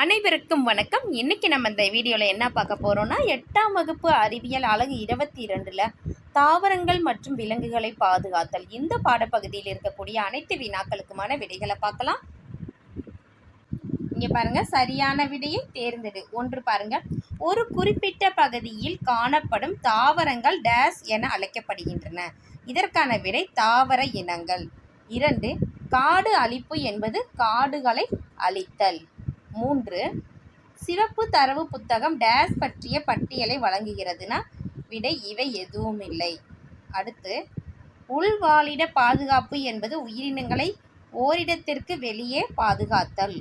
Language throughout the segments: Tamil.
அனைவருக்கும் வணக்கம். இன்றைக்கி நம்ம இந்த வீடியோவில் என்ன பார்க்க போகிறோன்னா எட்டாம் வகுப்பு அறிவியல் அழகு இருபத்தி இரண்டில் தாவரங்கள் மற்றும் விலங்குகளை பாதுகாத்தல். இந்த பாடப்பகுதியில் இருக்கக்கூடிய அனைத்து வினாக்களுக்குமான விடைகளை பார்க்கலாம். இங்கே பாருங்கள் சரியான விடையை தேர்ந்தெடு. ஒன்று பாருங்கள் ஒரு குறிப்பிட்ட பகுதியில் காணப்படும் தாவரங்கள் டேஸ் என அழைக்கப்படுகின்றன. இதற்கான விடை தாவர இனங்கள். இரண்டு காடு அழிப்பு என்பது காடுகளை அழித்தல். மூன்று. சிவப்பு தரவு புத்தகம் டேஸ் பற்றிய பட்டியலை வழங்குகிறதுனா விடை இவை எதுவும் இல்லை அடுத்து உள்வாழிட பாதுகாப்பு என்பது உயிரினங்களை ஓரிடத்திற்கு வெளியே பாதுகாத்தல்.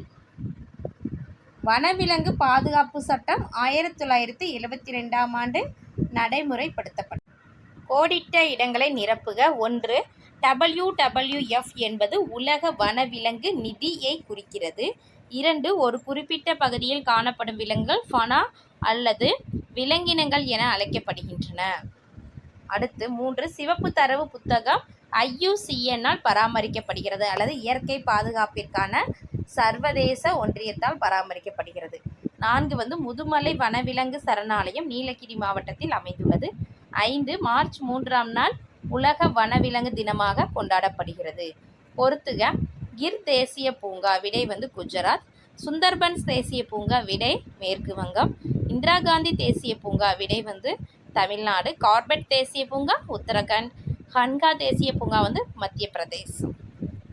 வனவிலங்கு பாதுகாப்பு சட்டம் ஆயிரத்தி தொள்ளாயிரத்தி எழுபத்தி ரெண்டாம் ஆண்டு நடைமுறைப்படுத்தப்பட்டது. கோடிட்ட இடங்களை நிரப்புக. ஒன்று டபிள்யூடபிள்யூஎஃப் என்பது உலக வனவிலங்கு நிதியை குறிக்கிறது. இரண்டு ஒரு குறிப்பிட்ட பகுதியில் காணப்படும் விலங்குகள் ஃபனா அல்லது விலங்கினங்கள் என அழைக்கப்படுகின்றன. அடுத்து மூன்று சிவப்பு தரவு புத்தகம் ஐயுசிஎன்னால் பராமரிக்கப்படுகிறது அல்லது இயற்கை பாதுகாப்பிற்கான சர்வதேச ஒன்றியத்தால் பராமரிக்கப்படுகிறது. நான்கு வந்து முதுமலை வனவிலங்கு சரணாலயம் நீலகிரி மாவட்டத்தில் அமைந்துள்ளது. ஐந்து மார்ச் மூன்றாம் நாள் உலக வனவிலங்கு தினமாக கொண்டாடப்படுகிறது. பொறுத்துக கிர் தேசிய பூங்கா விடை வந்து குஜராத். சுந்தர்பன்ஸ் தேசிய பூங்கா விடை மேற்கு வங்கம். இந்திரா காந்தி தேசிய பூங்கா விடை வந்து தமிழ்நாடு. கார்பெட் தேசிய பூங்கா உத்தரகாண்ட். ஹன்கா தேசிய பூங்கா வந்து மத்திய பிரதேசம்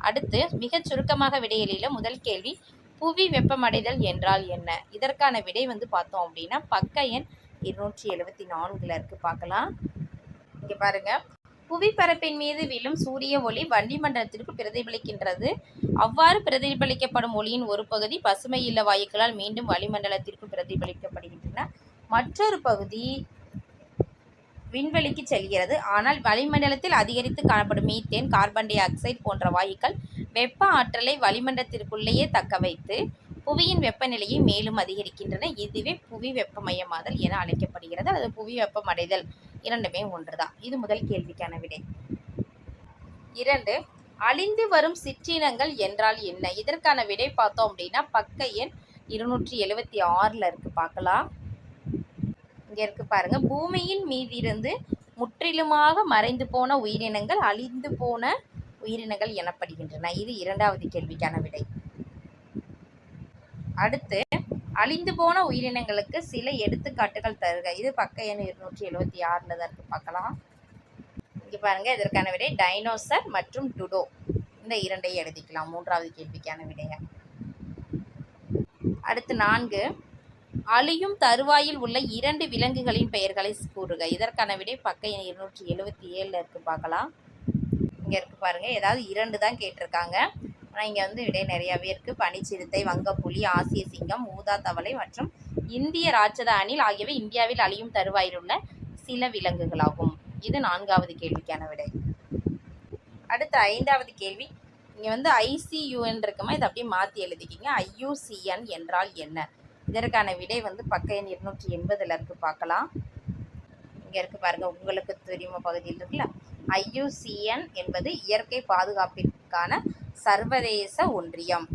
அடுத்து மிகச் சுருக்கமாக விடையில முதல் கேள்வி புவி வெப்பமடைதல் என்றால் என்ன? இதற்கான விடை வந்து பார்த்தோம் அப்படின்னா பக்க எண் இருநூற்றி எழுபத்தி நான்கில் இருக்குது பார்க்கலாம். இங்கே பாருங்கள் புவிப்பரப்பின் மீது விழும் சூரிய ஒளி வளிமண்டலத்திற்கு பிரதிபலிக்கின்றது. அவ்வாறு பிரதிபலிக்கப்படும் ஒளியின் ஒரு பகுதி பசுமை இல்ல வாயுக்களால் மீண்டும் வளிமண்டலத்திற்கு பிரதிபலிக்கப்படுகின்றன. மற்றொரு பகுதி விண்வெளிக்கு செல்கிறது. ஆனால் வளிமண்டலத்தில் அதிகரித்து காணப்படும் மீத்தேன் கார்பன் டை ஆக்சைடு போன்ற வாயுக்கள் வெப்ப ஆற்றலை வளிமண்டலத்திற்குள்ளேயே தக்க வைத்து புவியின் வெப்பநிலையை மேலும் அதிகரிக்கின்றன. இதுவே புவி வெப்பமயமாதல் என அழைக்கப்படுகிறது. அல்லது புவி வெப்பமடைதல் இரண்டுமே ஒன்றுதான். இது முதல் கேள்விக்கான விடை. இரண்டு அழிந்து வரும் சிற்றினங்கள் என்றால் என்ன? இதற்கான விடை பார்த்தோம் அப்படின்னா பக்க எண் இருநூற்றி எழுவத்தி ஆறில் இருக்கு. பார்க்கலாம். இங்கே இருக்கு பாருங்க. பூமியின் மீதிருந்து முற்றிலுமாக மறைந்து போன உயிரினங்கள் அழிந்து போன உயிரினங்கள் எனப்படுகின்றன. இது இரண்டாவது கேள்விக்கான விடை. அடுத்து அழிந்து போன உயிரினங்களுக்கு சில எடுத்துக்காட்டுகள் தருக. இது பக்க எண் இருநூற்றி எழுபத்தி ஆறில் தான் இருக்குது பார்க்கலாம். இங்கே பாருங்கள் இதற்கான விடை டைனோசர் மற்றும் டுடோ. இந்த இரண்டை எழுதிக்கலாம். மூன்றாவது கேள்விக்கான விடையை. அடுத்து நான்கு. அழியும் தருவாயில் உள்ள இரண்டு விலங்குகளின் பெயர்களை கூறுக. இதற்கான விடை பக்க எண் இருநூற்றி எழுபத்தி ஏழில் இருக்குது பார்க்கலாம். இங்கே இருக்குது பாருங்கள் ஏதாவது இரண்டு தான் கேட்டிருக்காங்க. ஆனால் இங்கே வந்து விடை நிறையாவே இருக்குது பனிச்சிறுத்தை வங்கப்புலி ஆசிய சிங்கம் ஊதா தவளை மற்றும் இந்திய ராட்சத அணில் ஆகியவை இந்தியாவில் அழியும் தருவாயில் உள்ள சில விலங்குகளாகும். இது நான்காவது கேள்விக்கான விடை. அடுத்த ஐந்தாவது கேள்வி. இங்கே வந்து ஐசியூஎன் இருக்குமா இதை அப்படியே மாற்றி எழுதிக்கிங்க. ஐயூசிஎன் என்றால் என்ன? இதற்கான விடை வந்து பக்க எண் இருநூற்றி எண்பதில் இருக்குது பார்க்கலாம். இங்கே இருக்குது பாருங்கள் உங்களுக்கு தெரியுமா. பகுதியில் இருக்குல்ல? ஐயூசிஎன் என்பது இயற்கை பாதுகாப்பிற்கான சர்வதேச ஒன்றியம்.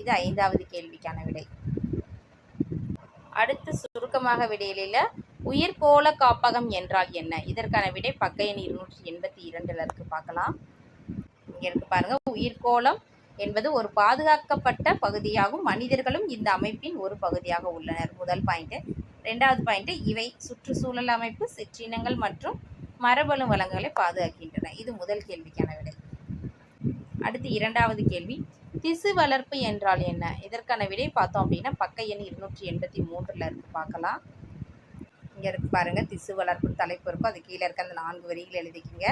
இது ஐந்தாவது கேள்விக்கான விடை. அடுத்து சுருக்கமாக விடையில உயிர்கோள காப்பகம் என்றால் என்ன? இதற்கான விடை பக்க எண் இருநூற்றி எண்பத்தி இரண்டுல இருக்கு. பார்க்கலாம். இங்க இருக்கு பாருங்க. உயிர்கோளம் என்பது ஒரு பாதுகாக்கப்பட்ட பகுதியாகும். மனிதர்களும் இந்த அமைப்பின் ஒரு பகுதியாக உள்ளனர். முதல் பாயிண்ட் ரெண்டாவது பாயிண்ட் இவை சுற்றுச்சூழல் அமைப்பு சிற்றினங்கள் மற்றும் மரபணு வளங்களை பாதுகாக்கின்றன. இது முதல் கேள்விக்கான விடை. அடுத்து இரண்டாவது கேள்வி. திசு வளர்ப்பு என்றால் என்ன? இதற்கான விடை பார்த்தோம் அப்படின்னா பக்க எண் இருநூற்றி எண்பத்தி மூன்றில் இருக்கு. பார்க்கலாம். இங்கே இருக்கு பாருங்கள் திசு வளர்ப்பு தலைப்பு இருக்கும். அது கீழே இருக்க அந்த நான்கு வரிகள் எழுதிக்கிங்க.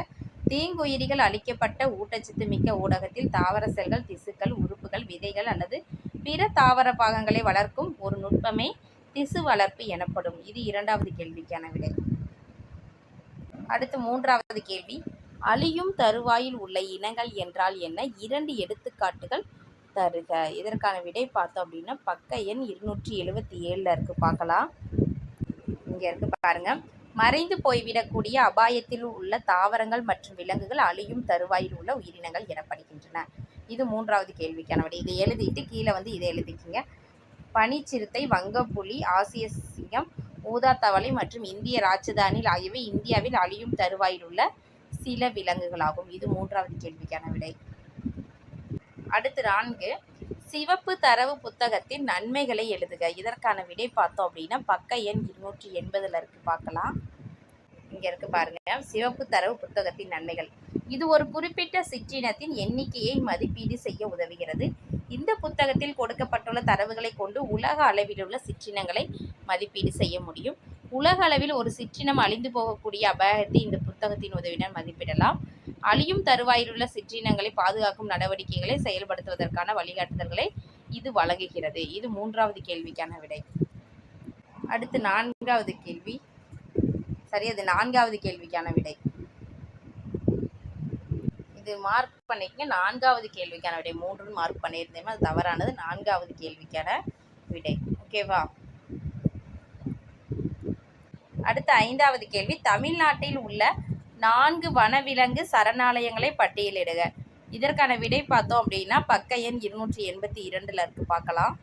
தீங்குயிரிகள் அளிக்கப்பட்ட ஊட்டச்சத்து மிக்க ஊடகத்தில் தாவர செல்கள் திசுக்கள் உறுப்புகள் விதைகள் அல்லது பிற தாவர பாகங்களை வளர்க்கும் ஒரு நுட்பமே திசு வளர்ப்பு எனப்படும். இது இரண்டாவது கேள்விக்கான விடை. அடுத்து மூன்றாவது கேள்வி. அழியும் தருவாயில் உள்ள இனங்கள் என்றால் என்ன? இரண்டு எடுத்துக்காட்டுகள் தருக. இதற்கான விடை பார்த்தோம் அப்படின்னா பக்க எண் இருநூற்றி எழுபத்தி ஏழில் இருக்கு. பார்க்கலாம். இங்கே இருக்கு பாருங்க. மறைந்து போய்விடக்கூடிய அபாயத்தில் உள்ள தாவரங்கள் மற்றும் விலங்குகள் அழியும் தருவாயில் உள்ள உயிரினங்கள் எனப்படுகின்றன. இது மூன்றாவது கேள்விக்கான விடை. இதை எழுதிட்டு கீழே வந்து இதை எழுதிக்கிங்க. பனிச்சிறுத்தை வங்கப்புலி ஆசிய சிங்கம் ஊதா தவளை மற்றும் இந்திய ராஜதானில் ஆகியவை இந்தியாவில் அழியும் தருவாயில் உள்ள சில விலங்குகளாகும். இது மூன்றாவது கேள்விக்கான விடை. அடுத்து நான்கு. சிவப்பு தரவு புத்தகத்தின் நன்மைகளை எழுதுக. இதற்கான விடை பார்த்தோம் அப்படின்னா பக்க எண் இருநூற்றி எண்பதுல இருக்கு. பார்க்கலாம். இங்க இருக்கு பாருங்க. சிவப்பு தரவு புத்தகத்தின் நன்மைகள். இது ஒரு குறிப்பிட்ட சிற்றினத்தின் எண்ணிக்கையை மதிப்பீடு செய்ய உதவுகிறது. இந்த புத்தகத்தில் கொடுக்கப்பட்டுள்ள தரவுகளை கொண்டு உலக அளவில் உள்ள சிற்றினங்களை மதிப்பீடு செய்ய முடியும். உலக அளவில் ஒரு சிற்றினம் அழிந்து போகக்கூடிய அபாயத்தை இந்த புத்தகத்தின் உதவியுடன் மதிப்பிடலாம். அழியும் தருவாயிலுள்ள சிற்றினங்களை பாதுகாக்கும் நடவடிக்கைகளை செயல்படுத்துவதற்கான வழிகாட்டுதல்களை இது வழங்குகிறது. இது மூன்றாவது கேள்விக்கான விடை. அடுத்து நான்காவது கேள்வி. சரி அது நான்காவது கேள்விக்கான விடை. இது மார்க் பண்ணிக்கங்க. நான்காவது கேள்விக்கான விடை. மூன்று மார்க் பண்ணியிருந்தேன் அது தவறானது. நான்காவது கேள்விக்கான விடை. ஓகேவா அடுத்த ஐந்தாவது கேள்வி. தமிழ்நாட்டில் உள்ள நான்கு வனவிலங்கு சரணாலயங்களை பட்டியலிடுக. இதற்கான விடை பார்த்தோம் அப்படின்னா பக்க எண் இருநூற்றி எண்பத்தி இரண்டில் இருக்கு. பார்க்கலாம்.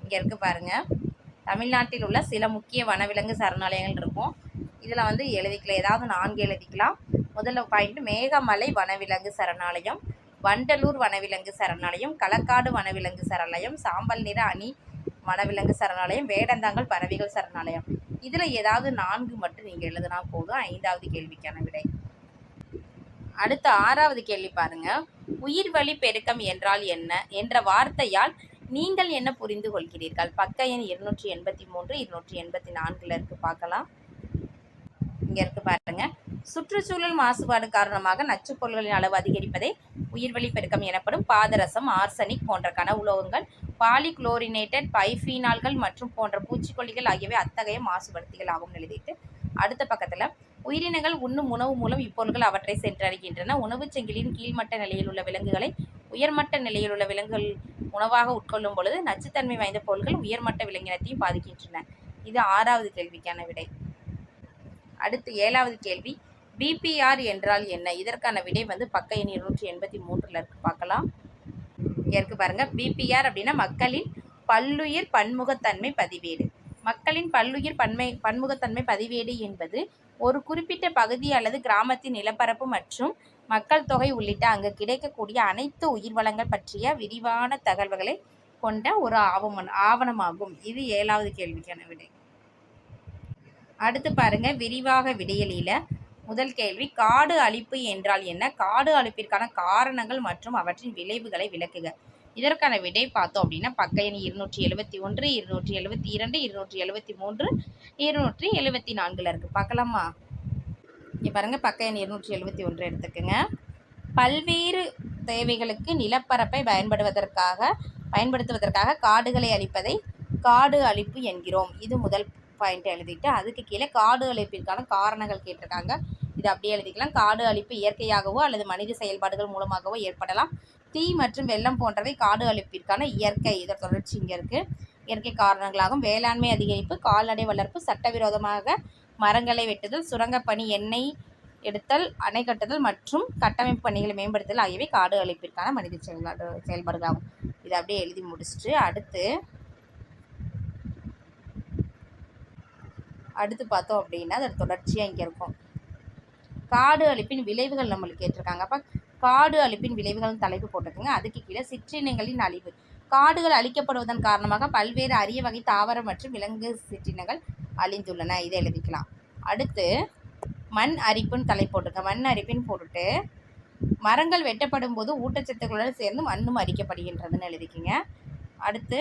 இங்கே இருக்கு பாருங்க. தமிழ்நாட்டில் உள்ள சில முக்கிய வனவிலங்கு சரணாலயங்கள் இருக்கும். இதில் வந்து எழுதிக்கலாம். ஏதாவது நான்கு எழுதிக்கலாம். முதல்ல பாயிண்ட் மேகமலை வனவிலங்கு சரணாலயம் வண்டலூர் வனவிலங்கு சரணாலயம் களக்காடு வனவிலங்கு சரணாலயம் சாம்பல் நிற அணி வனவிலங்கு சரணாலயம் வேடந்தாங்கல் பறவைகள் சரணாலயம். இதில் ஏதாவது நான்கு மட்டும் நீங்கள் எழுதுனா போதும். ஐந்தாவது கேள்விக்கான விடை. அடுத்த ஆறாவது கேள்வி பாருங்க. உயிர்வழி பெருக்கம் என்றால் என்ன? என்ற வார்த்தையால் நீங்கள் என்ன புரிந்து கொள்கிறீர்கள்? பக்க எண் இருநூற்றி எண்பத்தி மூன்று இருநூற்றி எண்பத்தி நான்குல இருக்கு பார்க்கலாம். இங்கே இருக்கு பாருங்க. சுற்றுச்சூழல் மாசுபாடு காரணமாக நச்சுப் பொருட்களின் அளவு அதிகரிப்பதே உயிர்வழி பெருக்கம் எனப்படும் பாதரசம் ஆர்சனிக் போன்ற கன உலோகங்கள் பாலிகுளோரினேட்டட் பைஃபீனால்கள் மற்றும் போன்ற பூச்சிக்கொல்லிகள் ஆகியவை அத்தகைய மாசுபடுத்திகள் ஆகும் எழுதிட்டு அடுத்த பக்கத்தில் உயிரினங்கள் உண்ணும் உணவு மூலம் இப்பொருட்கள் அவற்றை சென்றடைகின்றன. உணவுச் செங்கிலின் கீழ்மட்ட நிலையில் உள்ள விலங்குகளை உயர்மட்ட நிலையில் உள்ள விலங்குகள் உணவாக உட்கொள்ளும் பொழுது நச்சுத்தன்மை வாய்ந்த பொருட்கள் உயர்மட்ட விலங்கினத்தையும் பாதிக்கின்றன. இது ஆறாவது கேள்விக்கான விடை. அடுத்து ஏழாவது கேள்வி. பிபிஆர் என்றால் என்ன? இதற்கான விடை வந்து பக்க எண் இருநூற்றி எண்பத்தி மூன்றில் இருக்கு. பார்க்கலாம். இங்க இருக்கு பாருங்க பிபிஆர் அப்படின்னா மக்களின் பல்லுயிர் பன்முகத்தன்மை பதிவேடு. மக்களின் பல்லுயிர் பன்மை பன்முகத்தன்மை பதிவேடு என்பது ஒரு குறிப்பிட்ட பகுதி அல்லது கிராமத்தின் நிலப்பரப்பு மற்றும் மக்கள் தொகை உள்ளிட்ட அங்கு கிடைக்கக்கூடிய அனைத்து உயிர் வளங்கள் பற்றிய விரிவான தகவல்களை கொண்ட ஒரு ஆவணம் ஆவணமாகும். இது ஏழாவது கேள்விக்கான விடை. அடுத்து பாருங்க விரிவாக விடியலில முதல் கேள்வி காடு அழிப்பு என்றால் என்ன? காடு அழிப்பிற்கான காரணங்கள் மற்றும் அவற்றின் விளைவுகளை விளக்குக. இதற்கான விடை பார்த்தோம் அப்படின்னா பக்க எண் இருநூற்றி எழுபத்தி ஒன்று இருநூற்றி எழுபத்தி இரண்டு இருநூற்றி எழுபத்தி மூன்று இருநூற்றி எழுபத்தி நான்குல இருக்கு. பார்க்கலாமா? இங்கே பாருங்க பக்க எண் இருநூற்றி எழுபத்தி ஒன்று எடுத்துக்கோங்க. பல்வேறு தேவைகளுக்கு நிலப்பரப்பை பயன்படுவதற்காக பயன்படுத்துவதற்காக காடுகளை அழிப்பதை காடு அழிப்பு என்கிறோம். இது முதல் பாயிண்ட் எழுதிட்டு அதுக்கு கீழே காடு அழிப்பிற்கான காரணங்கள் கேட்டிருக்காங்க. இது அப்படியே எழுதிக்கலாம். காடு அழிப்பு இயற்கையாகவோ அல்லது மனித செயல்பாடுகள் மூலமாகவோ ஏற்படலாம். தீ மற்றும் வெள்ளம் போன்றவை காடு அழிப்பிற்கான இயற்கை இதர் தொடர்ச்சி இங்கே இருக்குது இயற்கை காரணங்களாகும். வேளாண்மை அதிகரிப்பு கால்நடை வளர்ப்பு சட்டவிரோதமாக மரங்களை வெட்டுதல் சுரங்கப்பணி எண்ணெய் எடுத்தல் அணை கட்டுதல் மற்றும் கட்டமைப்பு பணிகளை மேம்படுத்துதல் ஆகியவை காடு அழிப்பிற்கான மனித செயல்பாடு செயல்பாடுகளாகும். இதை அப்படியே எழுதி முடிச்சுட்டு அடுத்து அடுத்து பார்த்தோம் அப்படின்னா அதோட தொடர்ச்சியாக இங்கே இருக்கும். காடு அழிப்பின் விளைவுகள் நம்மளுக்கு கேட்டிருக்காங்க. அப்போ காடு அழிப்பின் விளைவுகள் தலைப்பு போட்டிருக்குங்க. அதுக்கு கீழே சிற்றினங்களின் அழிவு. காடுகள் அழிக்கப்படுவதன் காரணமாக பல்வேறு அரிய வகை தாவர மற்றும் விலங்கு சிற்றினங்கள் அழிந்துள்ளன. இதை எழுதிக்கலாம். அடுத்து மண் அரிப்புன்னு தலை போட்டிருக்கேன் மண் அரிப்புன்னு போட்டுட்டு மரங்கள் வெட்டப்படும் போது ஊட்டச்சத்துக்களுடன் சேர்ந்து மண்ணும் அரிக்கப்படுகின்றதுன்னு எழுதிக்கிங்க. அடுத்து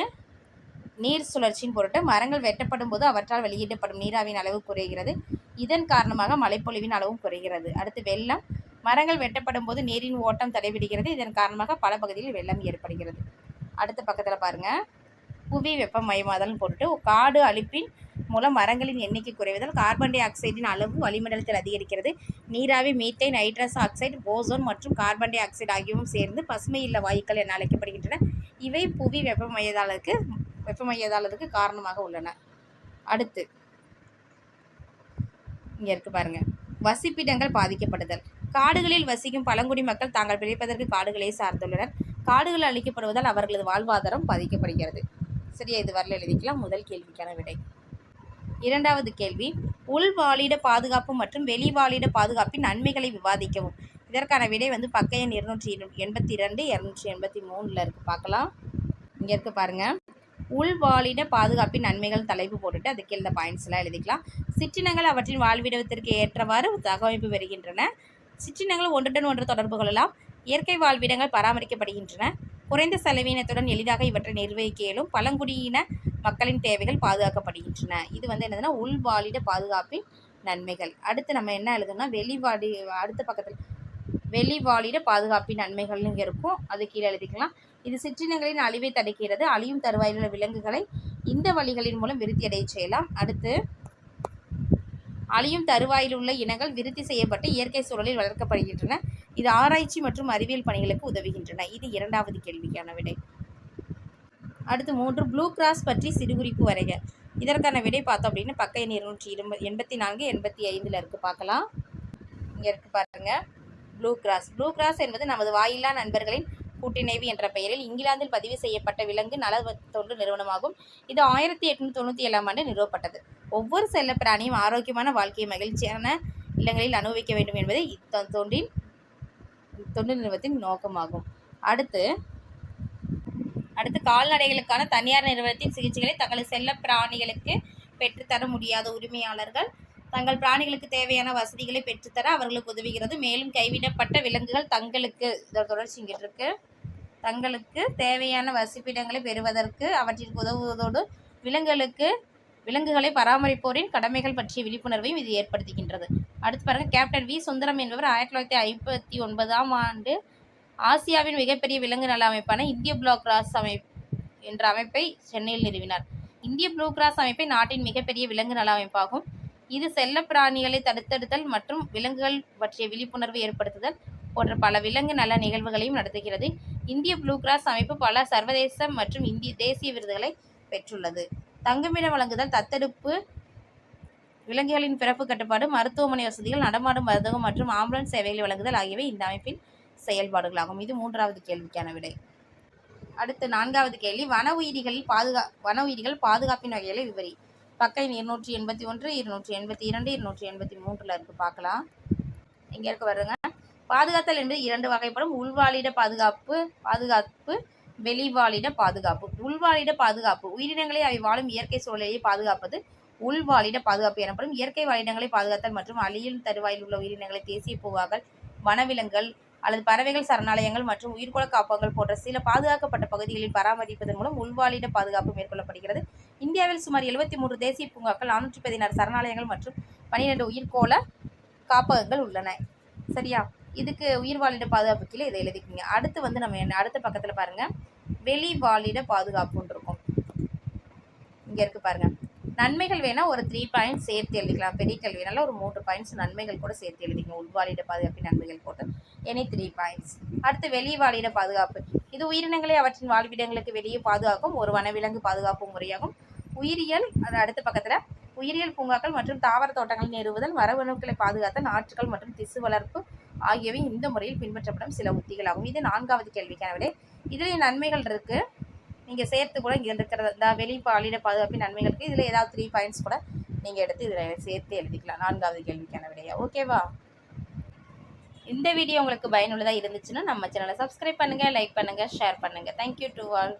நீர் சுழற்சியின் பொருட்டு மரங்கள் வெட்டப்படும் போது அவற்றால் வெளியிடப்படும் நீராவியின் அளவு குறைகிறது. இதன் காரணமாக மழைப்பொழிவின் அளவும் குறைகிறது. அடுத்து வெள்ளம். மரங்கள் வெட்டப்படும் போது நீரின் ஓட்டம் தடைவிடுகிறது இதன் காரணமாக பல பகுதிகளில் வெள்ளம் ஏற்படுகிறது. அடுத்த பக்கத்தில் பாருங்க. புவி வெப்பமயமாதல்னு போட்டு காடு அழிப்பின் மூலம் மரங்களின் எண்ணிக்கை குறைவதால் கார்பன் டை ஆக்சைடின் அளவு வளிமண்டலத்தில் அதிகரிக்கிறது. நீராவி மீத்தேன் நைட்ரஸ் ஆக்சைடு ஓசோன் மற்றும் கார்பன் டை ஆக்சைடு ஆகியவும் சேர்ந்து பசுமை இல்ல வாயுக்கள் என அழைக்கப்படுகின்றன. இவை புவி வெப்பமயதாளுக்கு வெப்பமயதாளத்துக்கு காரணமாக உள்ளன. அடுத்து இங்கே இருக்கு பாருங்க. வசிப்பிடங்கள் பாதிக்கப்படுதல். காடுகளில் வசிக்கும் பழங்குடி மக்கள் தாங்கள் பிழைப்பதற்கு காடுகளை சார்ந்துள்ளனர். காடுகள் அழிக்கப்படுவதால் அவர்களது வாழ்வாதாரம் பாதிக்கப்படுகிறது. சரியா இது வரல எழுதிக்கலாம். முதல் கேள்விக்கான விடை. இரண்டாவது கேள்வி உள்வாளிட பாதுகாப்பு மற்றும் வெளிவாளிட பாதுகாப்பின் நன்மைகளை விவாதிக்கவும். இதற்கான விடை வந்து பக்க எண் இருநூற்றி எண்பத்தி ரெண்டு இரநூற்றி எண்பத்தி மூணில் இருக்குது பார்க்கலாம். இங்கே இருக்குது பாருங்கள் உள்வாழிட பாதுகாப்பின் நன்மைகள் தலைப்பு போட்டுட்டு அதுக்கு இந்த பாயிண்ட்ஸ்லாம் எழுதிக்கலாம். சிற்றினங்கள் அவற்றின் வாழ்விடத்திற்கு ஏற்றவாறு தகவமைப்பு பெறுகின்றன. சிற்றினங்கள் ஒன்றுடன் ஒன்று தொடர்பு கொள்ளலாம் இயற்கை வாழ்விடங்கள் பராமரிக்கப்படுகின்றன. குறைந்த செலவினத்துடன் எளிதாக இவற்றை நிர்வகிக்க இயலும் பழங்குடியின மக்களின் தேவைகள் பாதுகாக்கப்படுகின்றன. இது வந்து என்னதுன்னா உள்வாழிட பாதுகாப்பின் நன்மைகள். அடுத்து நம்ம என்ன எழுதணும்னா வெளிவாடி அடுத்த பக்கத்தில் வெளிவாழிட பாதுகாப்பின் நன்மைகள்னு இங்கே இருக்கும். அது கீழே எழுதிக்கலாம். இது சிற்றினங்களின் அழிவை தடுக்கிறது. அழியும் தருவாயில் உள்ள விலங்குகளை இந்த வழிகளின் மூலம் விருத்தி அடைய செய்யலாம். அடுத்து அழியும் தருவாயில் உள்ள இனங்கள் விருத்தி செய்யப்பட்டு இயற்கை சூழலில் வளர்க்கப்படுகின்றன. இது ஆராய்ச்சி மற்றும் அறிவியல் பணிகளுக்கு உதவுகின்றன. இது இரண்டாவது கேள்விக்கான விடை. அடுத்து மூன்று ப்ளூ கிராஸ் பற்றி சிறுகுறிப்பு வரைக. இதற்கான விடை பார்த்தோம் அப்படின்னா பக்க எண் இருநூற்றி இருப எண்பத்தி நான்கு எண்பத்தி ஐந்தில் இருக்குது பார்க்கலாம். இங்கே இருக்குது பாருங்கள் ப்ளூ கிராஸ். ப்ளூ கிராஸ் என்பது நமது வாயில்லா நண்பர்களின் கூட்டிணைவு என்ற பெயரில் இங்கிலாந்தில் பதிவு செய்யப்பட்ட விலங்கு நல தொண்டு நிறுவனமாகும். இது ஆயிரத்தி எட்நூற்றி தொண்ணூற்றி ஏழாம் ஆண்டு நிறுவப்பட்டது. ஒவ்வொரு செல்லப்பிராணியும் ஆரோக்கியமான வாழ்க்கையை மகிழ்ச்சியான இல்லங்களில் அனுபவிக்க வேண்டும் என்பது இத்தொண்டின் தொண்டு நிறுவனத்தின் நோக்கமாகும். அடுத்து அடுத்து கால்நடைகளுக்கான தனியார் நிறுவனத்தின் சிகிச்சைகளை தங்களது செல்ல பிராணிகளுக்கு பெற்றுத்தர முடியாத உரிமையாளர்கள் தங்கள் பிராணிகளுக்கு தேவையான வசதிகளை பெற்றுத்தர அவர்களுக்கு உதவுகிறது. மேலும் கைவிடப்பட்ட விலங்குகள் தங்களுக்கு தொடர்ச்சி இங்கிட்டு இருக்கு. தங்களுக்கு தேவையான வசிப்பிடங்களை பெறுவதற்கு அவற்றிற்கு உதவுவதோடு விலங்குகளுக்கு விலங்குகளை பராமரிப்போரின் கடமைகள் பற்றிய விழிப்புணர்வையும் இது ஏற்படுத்துகின்றது. அடுத்து பாருங்க கேப்டன் வி. சுந்தரம் என்பவர் ஆயிரத்தி தொள்ளாயிரத்தி ஐம்பத்தி ஒன்பதாம் ஆண்டு ஆசியாவின் மிகப்பெரிய விலங்கு நல அமைப்பான இந்திய ப்ளூ கிராஸ் அமைப் என்ற அமைப்பை சென்னையில் நிறுவினார். இந்திய ப்ளூ கிராஸ் அமைப்பை நாட்டின் மிகப்பெரிய விலங்கு நல அமைப்பாகும். இது செல்ல பிராணிகளை தடுத்தெடுத்தல் மற்றும் விலங்குகள் பற்றிய விழிப்புணர்வு ஏற்படுத்துதல் போன்ற பல விலங்கு நல நிகழ்வுகளையும் நடத்துகிறது. இந்திய ப்ளூ கிராஸ் அமைப்பு பல சர்வதேச மற்றும் இந்திய தேசிய விருதுகளை பெற்றுள்ளது. தங்குமிடம் வழங்குதல் தத்தெடுப்பு விலங்குகளின் பிறப்பு கட்டுப்பாடு மருத்துவமனை வசதிகள் நடமாடும் மருத்துவம் மற்றும் ஆம்புலன்ஸ் சேவைகளை வழங்குதல் ஆகியவை இந்த அமைப்பின் செயல்பாடுகளாகும். இது மூன்றாவது கேள்விக்கான விடை. அடுத்து நான்காவது கேள்வி. வன உயிரிகளில் பாதுகா வன உயிரிகள் பாதுகாப்பின் வகைகளை விவரி பக்கை இருநூற்றி எண்பத்தி ஒன்று இருநூற்றி எண்பத்தி இரண்டு இருநூற்றி எண்பத்தி மூன்றில் இருக்குது பார்க்கலாம். இங்கே இருக்க வருங்க பாதுகாத்தல் என்பது இரண்டு வகைப்படும். உள்வாளிட பாதுகாப்பு பாதுகாப்பு வெளிவாளிட பாதுகாப்பு. உள்வாழிட பாதுகாப்பு. உயிரினங்களை அவை வாழும் இயற்கை சூழலையை பாதுகாப்பது. உள்வாளிட பாதுகாப்பு எனப்படும். இயற்கை வாழிடங்களை பாதுகாத்தல் மற்றும் அழியும் தருவாயில் உள்ள உயிரினங்களை தேசிய பூவாகள் வனவிலங்குகள் அல்லது பறவைகள் சரணாலயங்கள் மற்றும் உயிர்கோள காப்பகங்கள் போன்ற சில பாதுகாக்கப்பட்ட பகுதிகளில் பராமரிப்பதன் மூலம் உள்வாளிட பாதுகாப்பு மேற்கொள்ளப்படுகிறது. இந்தியாவில் சுமார் எழுபத்தி மூன்று தேசிய பூங்காக்கள் நானூற்றி பதினாறு சரணாலயங்கள் மற்றும் பன்னிரெண்டு உயிர்கோள காப்பகங்கள் உள்ளன. சரியா? இதுக்கு உயிர் வாழிட பாதுகாப்பு கீழே இதை எழுதிக்கிங்க. அடுத்து வந்து நம்ம என்ன அடுத்த பக்கத்தில் பாருங்கள் வெளி வாழிட பாதுகாப்புன்னு இருக்கும். இங்கே இருக்கு பாருங்கள் நன்மைகள் வேணால் ஒரு த்ரீ பாயிண்ட்ஸ் சேர்த்து எழுதிக்கலாம். பெரிய கல்வினால ஒரு மூன்று பாயிண்ட்ஸ் நன்மைகள் கூட சேர்த்து எழுதிங்க உள்வாலிட பாதுகாப்பின் நன்மைகள் போட்டு. எனி த்ரீ பாயிண்ட்ஸ் அடுத்து வெளிவாழிட பாதுகாப்பு. இது உயிரினங்களை அவற்றின் வாழ்விடங்களுக்கு வெளியே பாதுகாக்கும். ஒரு வனவிலங்கு பாதுகாப்பு முறையாகும். உயிரியல் அது அடுத்த பக்கத்தில் உயிரியல் பூங்காக்கள் மற்றும் தாவர தோட்டங்கள் நிறுவுதல் மரபணுக்களை பாதுகாத்தல் ஆற்றுகள் மற்றும் திசு வளர்ப்பு ஆகியவை இந்த முறையில் பின்பற்றப்படும் சில உத்திகளாகும். இது நான்காவது கேள்விக்கான விடை. இதில் நன்மைகள் இருக்குது நீங்கள் சேர்த்து கூட இங்கே இருக்கிற இந்த வெளி பாலிட பாதுகாப்பின் நன்மைகளுக்கு இதில் ஏதாவது த்ரீ பாயிண்ட்ஸ் கூட நீங்கள் எடுத்து இதில் சேர்த்து எழுதிக்கலாம். நான்காவது கேள்விக்கான விடையா? ஓகேவா இந்த வீடியோ உங்களுக்கு பயனுள்ளதாக இருந்துச்சுன்னா நம்ம சேனலை சப்ஸ்கிரைப் பண்ணுங்கள் லைக் பண்ணுங்கள் ஷேர் பண்ணுங்கள் தேங்க்யூ டு ஆல்